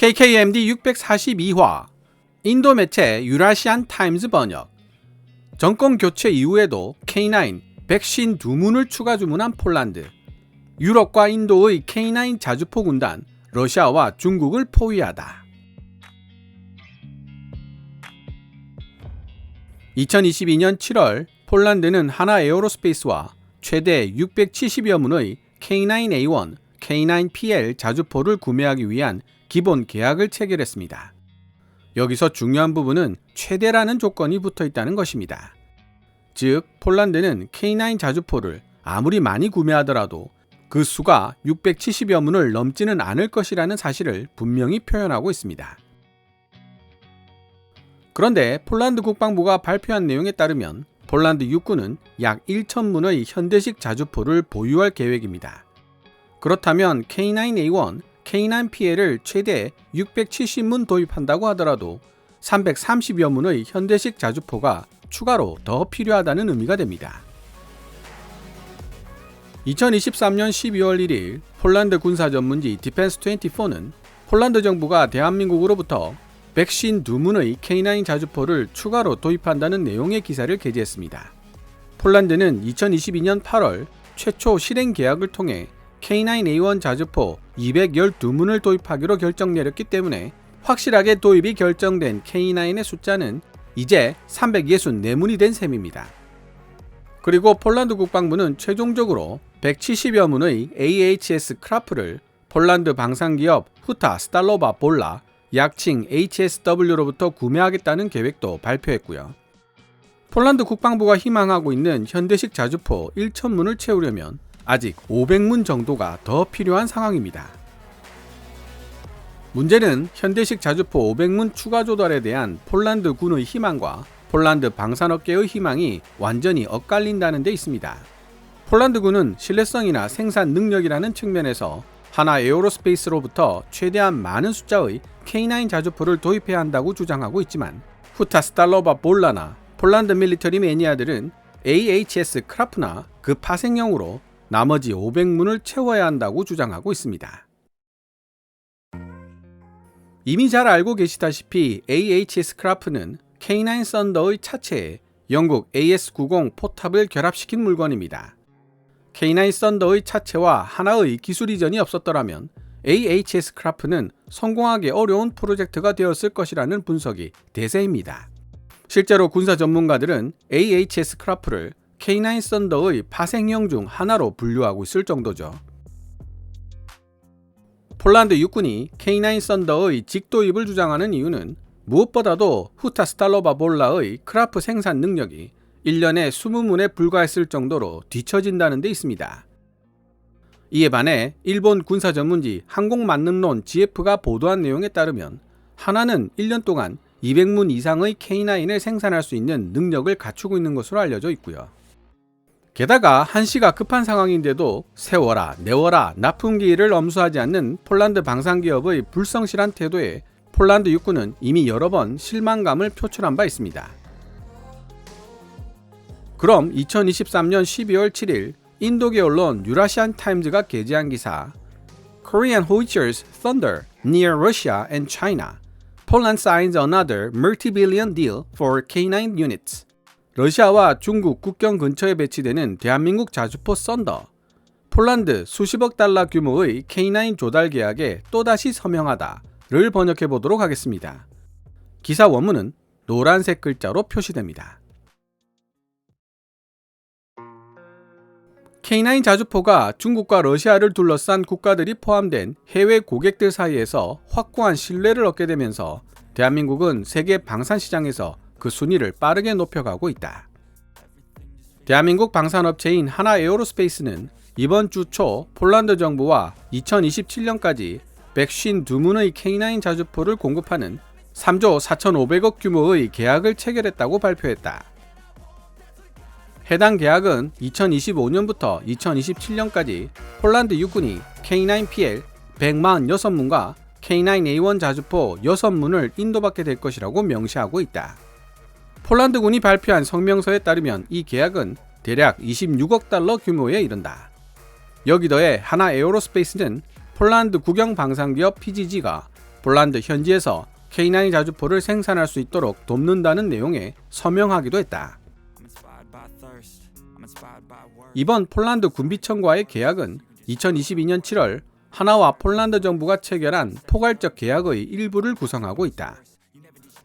KKMD 642화 인도 매체 유라시안 타임즈 번역 정권 교체 이후에도 K9 백신 두 문을 추가 주문한 폴란드 유럽과 인도의 K9 자주포 군단 러시아와 중국을 포위하다. 2022년 7월 폴란드는 하나 에어로스페이스와 최대 670여 문의 K9A1, K9PL 자주포를 구매하기 위한 기본 계약을 체결했습니다. 여기서 중요한 부분은 최대라는 조건이 붙어 있다는 것입니다. 즉, 폴란드는 K9 자주포를 아무리 많이 구매하더라도 그 수가 670여 문을 넘지는 않을 것이라는 사실을 분명히 표현하고 있습니다. 그런데 폴란드 국방부가 발표한 내용에 따르면 폴란드 육군은 약 1,000문의 현대식 자주포를 보유할 계획입니다. 그렇다면 K9A1, K9PL을 최대 670문 도입한다고 하더라도 330여 문의 현대식 자주포가 추가로 더 필요하다는 의미가 됩니다. 2023년 12월 1일 폴란드 군사 전문지 디펜스24는 폴란드 정부가 대한민국으로부터 백신 두 문의 K9 자주포를 추가로 도입한다는 내용의 기사를 게재했습니다. 폴란드는 2022년 8월 최초 실행 계약을 통해 K9A1 자주포 212문을 도입하기로 결정 내렸기 때문에 확실하게 도입이 결정된 K9의 숫자는 이제 364문이 된 셈입니다. 그리고 폴란드 국방부는 최종적으로 170여 문의 AHS 크라프를 폴란드 방산기업 후타 스탈로바 볼라 약칭 HSW로부터 구매하겠다는 계획도 발표했고요. 폴란드 국방부가 희망하고 있는 현대식 자주포 1,000문을 채우려면 아직 500문 정도가 더 필요한 상황입니다. 문제는 현대식 자주포 500문 추가 조달에 대한 폴란드 군의 희망과 폴란드 방산업계의 희망이 완전히 엇갈린다는 데 있습니다. 폴란드군은 신뢰성이나 생산 능력이라는 측면에서 하나 에어로스페이스로부터 최대한 많은 숫자의 K9 자주포를 도입해야 한다고 주장하고 있지만 후타 스탈로바 볼라나 폴란드 밀리터리 매니아들은 AHS 크라프나 그 파생형으로 나머지 500문을 채워야 한다고 주장하고 있습니다. 이미 잘 알고 계시다시피 AHS 크라프는 K9 썬더의 차체에 영국 AS90 포탑을 결합시킨 물건입니다. K9 썬더의 차체와 하나의 기술 이전이 없었더라면 AHS 크라프는 성공하기 어려운 프로젝트가 되었을 것이라는 분석이 대세입니다. 실제로 군사 전문가들은 AHS 크라프를 K9 썬더의 파생형 중 하나로 분류하고 있을 정도죠. 폴란드 육군이 K9 썬더의 직도입을 주장하는 이유는 무엇보다도 후타 스탈로바 볼라의 크라프 생산 능력이 1년에 20문에 불과했을 정도로 뒤처진다는 데 있습니다. 이에 반해 일본 군사 전문지 항공만능론 GF가 보도한 내용에 따르면 하나는 1년 동안 200문 이상의 K9을 생산할 수 있는 능력을 갖추고 있는 것으로 알려져 있고요. 게다가 한시가 급한 상황인데도 세워라, 내워라, 납품기일을 엄수하지 않는 폴란드 방산기업의 불성실한 태도에 폴란드 육군은 이미 여러 번 실망감을 표출한 바 있습니다. 그럼 2023년 12월 7일 인도계 언론 유라시안 타임즈가 게재한 기사 Korean Howitzers thunder near Russia and China. Poland signs another multi-billion deal for K9 units. 러시아와 중국 국경 근처에 배치되는 대한민국 자주포 썬더, 폴란드 수십억 달러 규모의 K9 조달 계약에 또다시 서명하다를 번역해 보도록 하겠습니다. 기사 원문은 노란색 글자로 표시됩니다. K9 자주포가 중국과 러시아를 둘러싼 국가들이 포함된 해외 고객들 사이에서 확고한 신뢰를 얻게 되면서 대한민국은 세계 방산 시장에서 그 순위를 빠르게 높여가고 있다. 대한민국 방산업체인 하나 에어로스페이스는 이번 주 초 폴란드 정부와 2027년까지 백신 두문의 K9 자주포를 공급하는 3조 4,500억 규모의 계약을 체결했다고 발표했다. 해당 계약은 2025년부터 2027년까지 폴란드 육군이 K9PL 146문과 K9A1 자주포 6문을 인도받게 될 것이라고 명시하고 있다. 폴란드군이 발표한 성명서에 따르면 이 계약은 대략 26억 달러 규모에 이른다. 여기 더해 하나 에어로스페이스는 폴란드 국영 방산기업 PGG가 폴란드 현지에서 K9 자주포를 생산할 수 있도록 돕는다는 내용의 서명하기도 했다. 이번 폴란드 군비청과의 계약은 2022년 7월 하나와 폴란드 정부가 체결한 포괄적 계약의 일부를 구성하고 있다.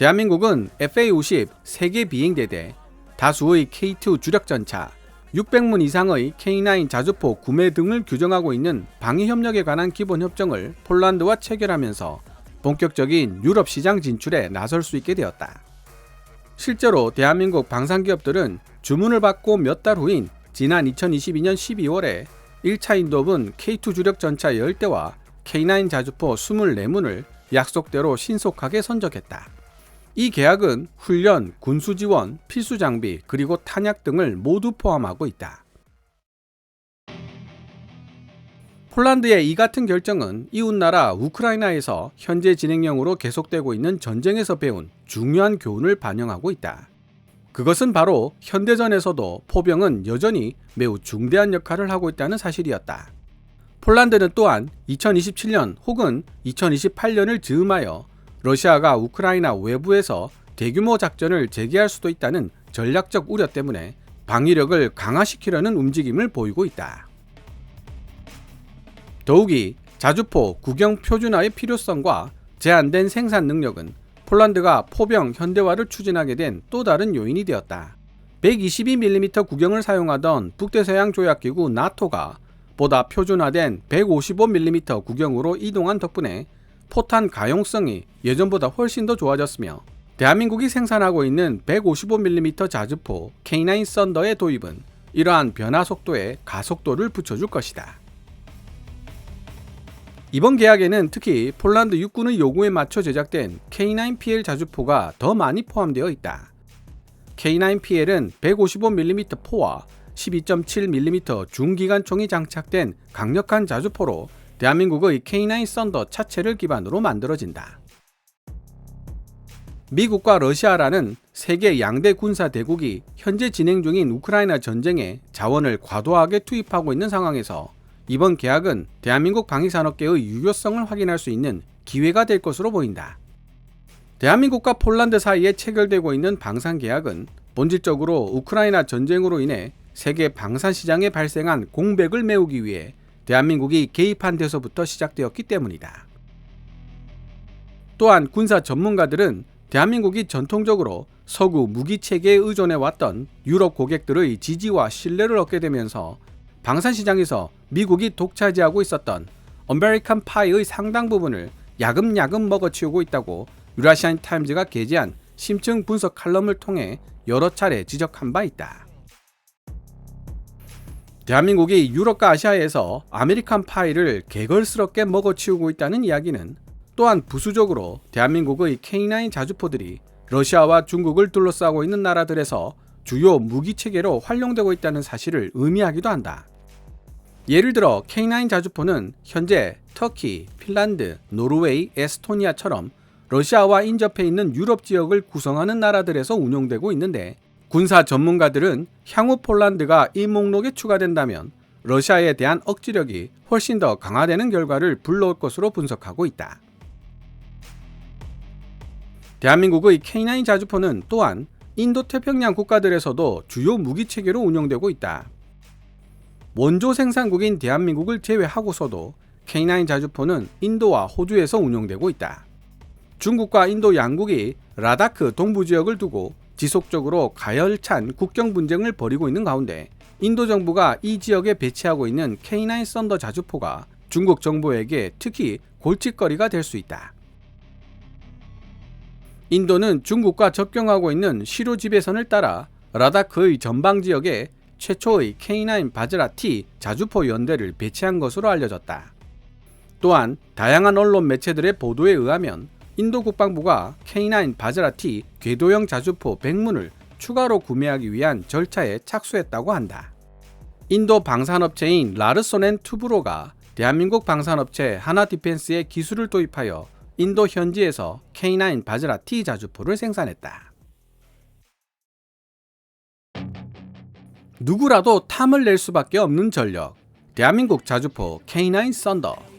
대한민국은 FA-50 세계 비행대대, 다수의 K2 주력전차, 600문 이상의 K9 자주포 구매 등을 규정하고 있는 방위 협력에 관한 기본 협정을 폴란드와 체결하면서 본격적인 유럽 시장 진출에 나설 수 있게 되었다. 실제로 대한민국 방산기업들은 주문을 받고 몇 달 후인 지난 2022년 12월에 1차 인도분 K2 주력 전차 10대와 K9 자주포 24문을 약속대로 신속하게 선적했다. 이 계약은 훈련, 군수 지원, 필수 장비, 그리고 탄약 등을 모두 포함하고 있다. 폴란드의 이 같은 결정은 이웃나라 우크라이나에서 현재 진행형으로 계속되고 있는 전쟁에서 배운 중요한 교훈을 반영하고 있다. 그것은 바로 현대전에서도 포병은 여전히 매우 중대한 역할을 하고 있다는 사실이었다. 폴란드는 또한 2027년 혹은 2028년을 즈음하여 러시아가 우크라이나 외부에서 대규모 작전을 재개할 수도 있다는 전략적 우려 때문에 방위력을 강화시키려는 움직임을 보이고 있다. 더욱이 자주포 국영 표준화의 필요성과 제한된 생산 능력은 폴란드가 포병 현대화를 추진하게 된 또 다른 요인이 되었다. 122mm 구경을 사용하던 북대서양 조약기구 나토가 보다 표준화된 155mm 구경으로 이동한 덕분에 포탄 가용성이 예전보다 훨씬 더 좋아졌으며 대한민국이 생산하고 있는 155mm 자주포 K9 썬더의 도입은 이러한 변화 속도에 가속도를 붙여줄 것이다. 이번 계약에는 특히 폴란드 육군의 요구에 맞춰 제작된 K9PL 자주포가 더 많이 포함되어 있다. K9PL은 155mm 포와 12.7mm 중기관총이 장착된 강력한 자주포로 대한민국의 K9 썬더 차체를 기반으로 만들어진다. 미국과 러시아라는 세계 양대 군사 대국이 현재 진행 중인 우크라이나 전쟁에 자원을 과도하게 투입하고 있는 상황에서 이번 계약은 대한민국 방위산업계의 유효성을 확인할 수 있는 기회가 될 것으로 보인다. 대한민국과 폴란드 사이에 체결되고 있는 방산 계약은 본질적으로 우크라이나 전쟁으로 인해 세계 방산 시장에 발생한 공백을 메우기 위해 대한민국이 개입한 데서부터 시작되었기 때문이다. 또한 군사 전문가들은 대한민국이 전통적으로 서구 무기 체계에 의존해 왔던 유럽 고객들의 지지와 신뢰를 얻게 되면서 방산 시장에서 미국이 독차지하고 있었던 아메리칸 파이의 상당 부분을 야금야금 먹어치우고 있다고 유라시안 타임즈가 게재한 심층 분석 칼럼을 통해 여러 차례 지적한 바 있다. 대한민국이 유럽과 아시아에서 아메리칸 파이를 개걸스럽게 먹어치우고 있다는 이야기는 또한 부수적으로 대한민국의 K9 자주포들이 러시아와 중국을 둘러싸고 있는 나라들에서 주요 무기 체계로 활용되고 있다는 사실을 의미하기도 한다. 예를 들어 K9 자주포는 현재 터키, 핀란드, 노르웨이, 에스토니아처럼 러시아와 인접해 있는 유럽 지역을 구성하는 나라들에서 운용되고 있는데 군사 전문가들은 향후 폴란드가 이 목록에 추가된다면 러시아에 대한 억지력이 훨씬 더 강화되는 결과를 불러올 것으로 분석하고 있다. 대한민국의 K9 자주포는 또한 인도 태평양 국가들에서도 주요 무기 체계로 운영되고 있다. 원조 생산국인 대한민국을 제외하고서도 K9 자주포는 인도와 호주에서 운영되고 있다. 중국과 인도 양국이 라다크 동부 지역을 두고 지속적으로 가열찬 국경 분쟁을 벌이고 있는 가운데 인도 정부가 이 지역에 배치하고 있는 K9 썬더 자주포가 중국 정부에게 특히 골칫거리가 될 수 있다. 인도는 중국과 접경하고 있는 시로 지배선을 따라 라다크의 전방 지역에 최초의 K9 바즈라 T 자주포 연대를 배치한 것으로 알려졌다. 또한 다양한 언론 매체들의 보도에 의하면 인도 국방부가 K9 바즈라 T 궤도형 자주포 100문을 추가로 구매하기 위한 절차에 착수했다고 한다. 인도 방산업체인 라르소넨 투브로가 대한민국 방산업체 하나 디펜스의 기술을 도입하여 인도 현지에서 K9 바즈라 T 자주포를 생산했다. 누구라도 탐을 낼 수밖에 없는 전력. 대한민국 자주포 K9 썬더.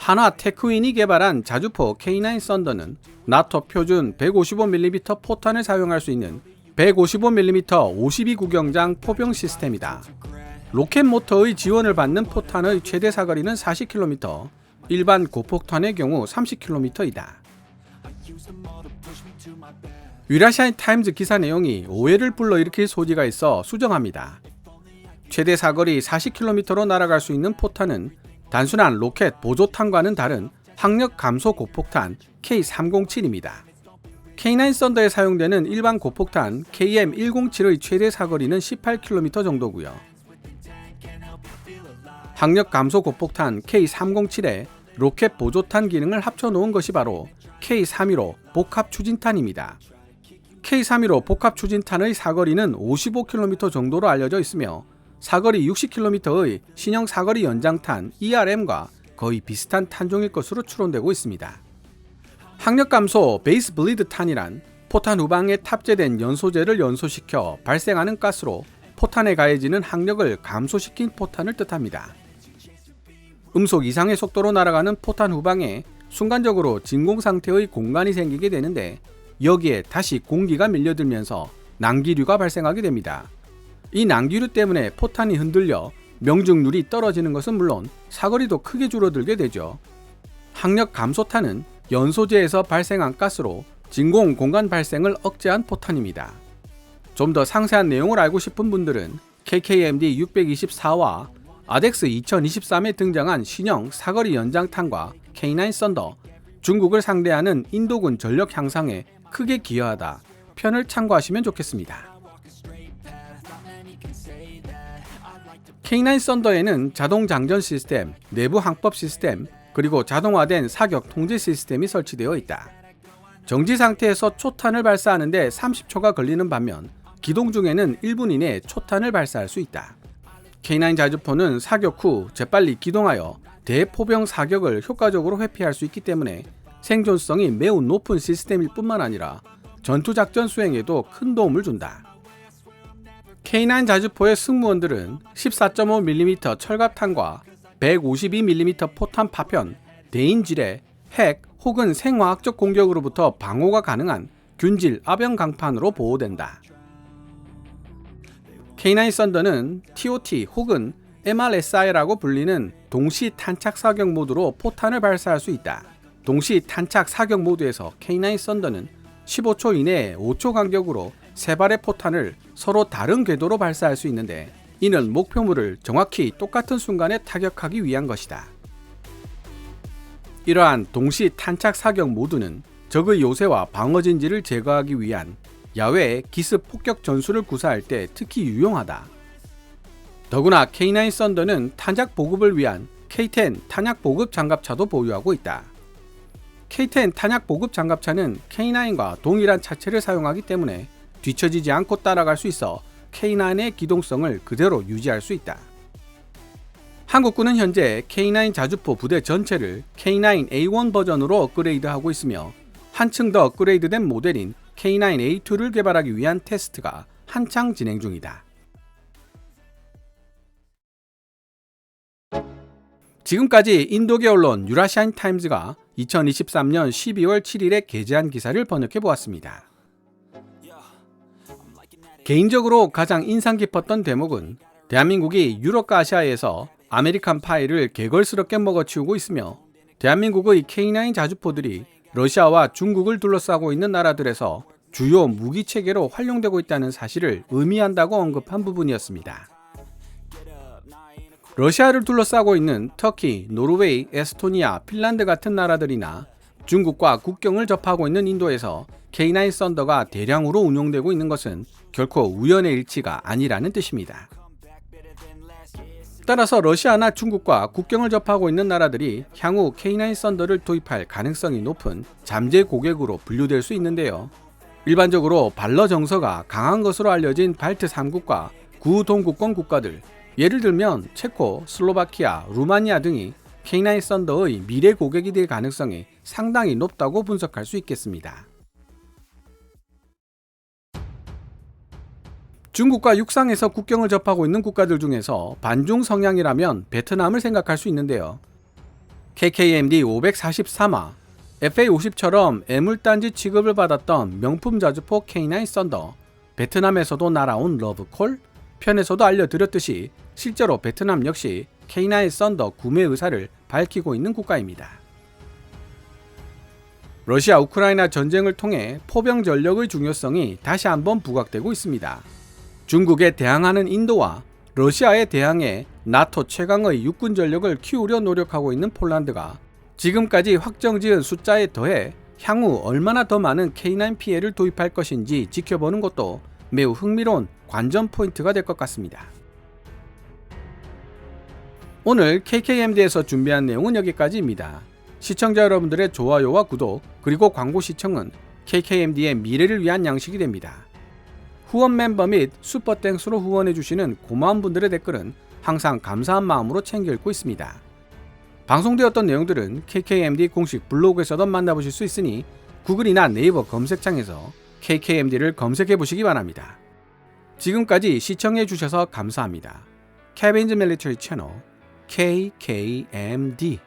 한화 테크윈이 개발한 자주포 K9 썬더는 나토 표준 155mm 포탄을 사용할 수 있는 155mm 52 구경장 포병 시스템이다. 로켓 모터의 지원을 받는 포탄의 최대 사거리는 40km, 일반 고폭탄의 경우 30km이다. 유라시아인 타임즈 기사 내용이 오해를 불러일으킬 소지가 있어 수정합니다. 최대 사거리 40km로 날아갈 수 있는 포탄은 단순한 로켓 보조탄과는 다른 확력 감소 고폭탄 K307입니다. K9 썬더에 사용되는 일반 고폭탄 KM107의 최대 사거리는 18km 정도고요. 학력 감소 고폭탄 K307에 로켓 보조탄 기능을 합쳐놓은 것이 바로 K315 복합 추진탄입니다. K315 복합 추진탄의 사거리는 55km 정도로 알려져 있으며 사거리 60km의 신형 사거리 연장탄 ERM과 거의 비슷한 탄종일 것으로 추론되고 있습니다. 학력 감소 베이스 블리드 탄이란 포탄 후방에 탑재된 연소제를 연소시켜 발생하는 가스로 포탄에 가해지는 학력을 감소시킨 포탄을 뜻합니다. 음속 이상의 속도로 날아가는 포탄 후방에 순간적으로 진공 상태의 공간이 생기게 되는데 여기에 다시 공기가 밀려들면서 난기류가 발생하게 됩니다. 이 난기류 때문에 포탄이 흔들려 명중률이 떨어지는 것은 물론 사거리도 크게 줄어들게 되죠. 학력 감소탄은 연소제에서 발생한 가스로 진공 공간 발생을 억제한 포탄입니다. 좀 더 상세한 내용을 알고 싶은 분들은 KKMD 624와 아덱스 2023에 등장한 신형 사거리 연장탄과 K9 썬더, 중국을 상대하는 인도군 전력 향상에 크게 기여하다 편을 참고하시면 좋겠습니다. K9 썬더에는 자동 장전 시스템, 내부 항법 시스템, 그리고 자동화된 사격 통제 시스템이 설치되어 있다. 정지 상태에서 초탄을 발사하는데 30초가 걸리는 반면 기동 중에는 1분 이내에 초탄을 발사할 수 있다. K9 자주포는 사격 후 재빨리 기동하여 대포병 사격을 효과적으로 회피할 수 있기 때문에 생존성이 매우 높은 시스템일 뿐만 아니라 전투작전 수행에도 큰 도움을 준다. K9 자주포의 승무원들은 14.5mm 철갑탄과 152mm 포탄 파편, 대인지뢰, 핵 혹은 생화학적 공격으로부터 방어가 가능한 균질 아병 강판으로 보호된다. K9 썬더는 TOT 혹은 MRSI라고 불리는 동시 탄착 사격 모드로 포탄을 발사할 수 있다. 동시 탄착 사격 모드에서 K9 썬더는 15초 이내에 5초 간격으로 세 발의 포탄을 서로 다른 궤도로 발사할 수 있는데 이는 목표물을 정확히 똑같은 순간에 타격하기 위한 것이다. 이러한 동시 탄착 사격 모드는 적의 요새와 방어 진지를 제거하기 위한 야외 기습 폭격 전술을 구사할 때 특히 유용하다. 더구나 K9 썬더는 탄약 보급을 위한 K10 탄약 보급 장갑차도 보유하고 있다. K10 탄약 보급 장갑차는 K9과 동일한 차체를 사용하기 때문에 뒤처지지 않고 따라갈 수 있어 K9의 기동성을 그대로 유지할 수 있다. 한국군은 현재 K9 자주포 부대 전체를 K9A1 버전으로 업그레이드하고 있으며 한층 더 업그레이드된 모델인 K9A2를 개발하기 위한 테스트가 한창 진행 중이다. 지금까지 인도계 언론 유라시안 타임즈가 2023년 12월 7일에 게재한 기사를 번역해 보았습니다. 개인적으로 가장 인상 깊었던 대목은 대한민국이 유럽과 아시아에서 아메리칸 파이를 개걸스럽게 먹어치우고 있으며 대한민국의 K9 자주포들이 러시아와 중국을 둘러싸고 있는 나라들에서 주요 무기 체계로 활용되고 있다는 사실을 의미한다고 언급한 부분이었습니다. 러시아를 둘러싸고 있는 터키, 노르웨이, 에스토니아, 핀란드 같은 나라들이나 중국과 국경을 접하고 있는 인도에서 K9 썬더가 대량으로 운용되고 있는 것은 결코 우연의 일치가 아니라는 뜻입니다. 따라서 러시아나 중국과 국경을 접하고 있는 나라들이 향후 K9 썬더를 도입할 가능성이 높은 잠재 고객으로 분류될 수 있는데요. 일반적으로 발러 정서가 강한 것으로 알려진 발트 3국과 구동국권 국가들, 예를 들면 체코, 슬로바키아, 루마니아 등이 K9 썬더의 미래 고객이 될 가능성이 상당히 높다고 분석할 수 있겠습니다. 중국과 육상에서 국경을 접하고 있는 국가들 중에서 반중 성향이라면 베트남을 생각할 수 있는데요. KKMD 543화, FA50처럼 애물단지 취급을 받았던 명품 자주포 K9 썬더, 베트남에서도 날아온 러브콜, 편에서도 알려드렸듯이 실제로 베트남 역시 K9 썬더 구매 의사를 밝히고 있는 국가입니다. 러시아 우크라이나 전쟁을 통해 포병 전력의 중요성이 다시 한번 부각되고 있습니다. 중국에 대항하는 인도와 러시아에 대항해 나토 최강의 육군 전력을 키우려 노력하고 있는 폴란드가 지금까지 확정 지은 숫자에 더해 향후 얼마나 더 많은 K9 피해를 도입할 것인지 지켜보는 것도 매우 흥미로운 관전 포인트가 될 것 같습니다. 오늘 KKMD에서 준비한 내용은 여기까지입니다. 시청자 여러분들의 좋아요와 구독 그리고 광고 시청은 KKMD의 미래를 위한 양식이 됩니다. 후원 멤버 및 슈퍼땡스로 후원해주시는 고마운 분들의 댓글은 항상 감사한 마음으로 챙겨 읽고 있습니다. 방송되었던 내용들은 KKMD 공식 블로그에서도 만나보실 수 있으니 구글이나 네이버 검색창에서 KKMD를 검색해 보시기 바랍니다. 지금까지 시청해 주셔서 감사합니다. 케빈즈 밀리터리 채널 KKMD